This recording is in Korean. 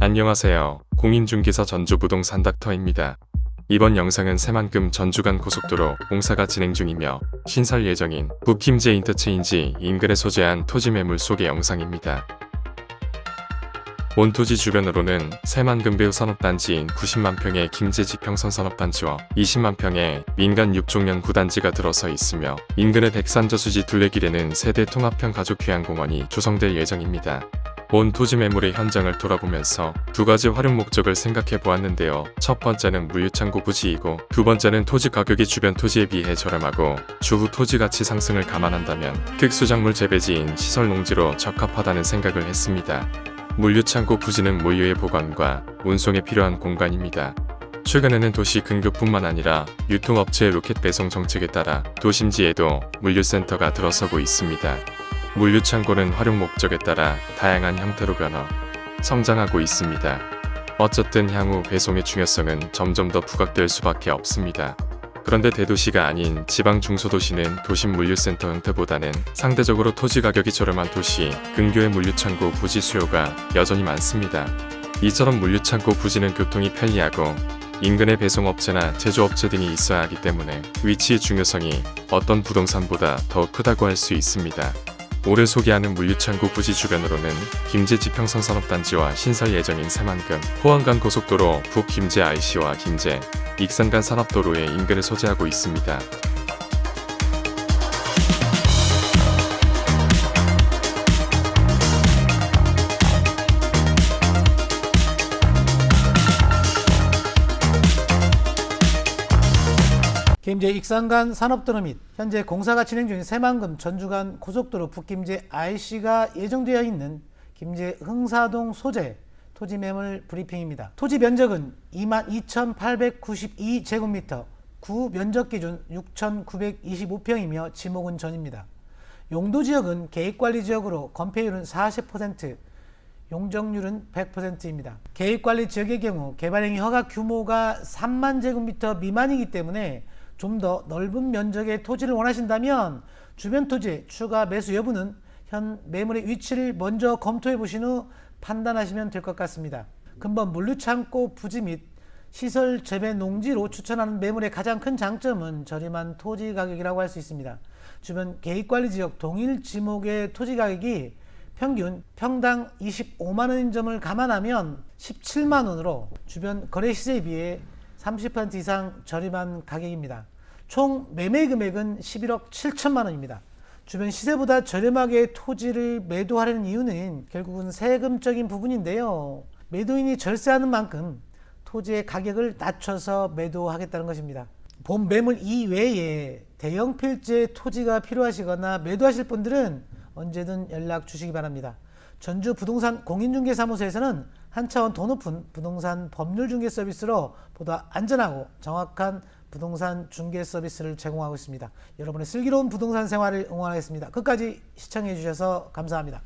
안녕하세요. 공인중개사 전주부동산 닥터입니다. 이번 영상은 새만금 전주간 고속도로 공사가 진행 중이며 신설 예정인 북김제 인터체인지 인근에 소재한 토지 매물 소개 영상입니다. 본토지 주변으로는 새만금배우 산업단지인 90만 평의 김제 지평선 산업단지와 20만 평의 민간 6종년 구단지가 들어서 있으며 인근의 백산저수지 둘레길에는 세대 통합형 가족휴양공원이 조성될 예정입니다. 본 토지 매물의 현장을 돌아보면서 두 가지 활용 목적을 생각해 보았는데요. 첫 번째는 물류창고 부지이고 두 번째는 토지 가격이 주변 토지에 비해 저렴하고 추후 토지 가치 상승을 감안한다면 특수작물 재배지인 시설 농지로 적합하다는 생각을 했습니다. 물류창고 부지는 물류의 보관과 운송에 필요한 공간입니다. 최근에는 도시 근교뿐만 아니라 유통업체의 로켓 배송 정책에 따라 도심지에도 물류센터가 들어서고 있습니다. 물류창고는 활용 목적에 따라 다양한 형태로 변화, 성장하고 있습니다. 어쨌든 향후 배송의 중요성은 점점 더 부각될 수밖에 없습니다. 그런데 대도시가 아닌 지방 중소도시는 도심 물류센터 형태보다는 상대적으로 토지 가격이 저렴한 도시, 근교의 물류창고 부지 수요가 여전히 많습니다. 이처럼 물류창고 부지는 교통이 편리하고 인근의 배송업체나 제조업체 등이 있어야 하기 때문에 위치의 중요성이 어떤 부동산보다 더 크다고 할 수 있습니다. 오늘 소개하는 물류창고 부지 주변으로는 김제 지평선 산업단지와 신설 예정인 새만금, 포항간 고속도로 북김제 IC와 김제, 익산간 산업도로의 인근을 소재하고 있습니다. 김제 익산간 산업도로 및 현재 공사가 진행 중인 새만금 전주간 고속도로 북김제 IC가 예정되어 있는 김제 흥사동 소재 토지 매물 브리핑입니다. 토지 면적은 22,892제곱미터, 구 면적 기준 6,925평이며 지목은 전입니다. 용도 지역은 계획관리 지역으로 건폐율은 40%, 용적률은 100%입니다. 계획관리 지역의 경우 개발행위 허가 규모가 3만 제곱미터 미만이기 때문에 좀 더 넓은 면적의 토지를 원하신다면 주변 토지의 추가 매수 여부는 현 매물의 위치를 먼저 검토해 보신 후 판단하시면 될 것 같습니다. 근본 물류창고 부지 및 시설 재배 농지로 추천하는 매물의 가장 큰 장점은 저렴한 토지 가격이라고 할 수 있습니다. 주변 계획관리 지역 동일 지목의 토지 가격이 평균 평당 25만 원인 점을 감안하면 17만 원으로 주변 거래 시세에 비해 30% 이상 저렴한 가격입니다. 총 매매 금액은 11억 7천만 원입니다. 주변 시세보다 저렴하게 토지를 매도하려는 이유는 결국은 세금적인 부분인데요. 매도인이 절세하는 만큼 토지의 가격을 낮춰서 매도하겠다는 것입니다. 본 매물 이외에 대형 필지의 토지가 필요하시거나 매도하실 분들은 언제든 연락 주시기 바랍니다. 전주 부동산 공인중개사무소에서는 한 차원 더 높은 부동산 법률 중개 서비스로 보다 안전하고 정확한 부동산 중개 서비스를 제공하고 있습니다. 여러분의 슬기로운 부동산 생활을 응원하겠습니다. 끝까지 시청해 주셔서 감사합니다.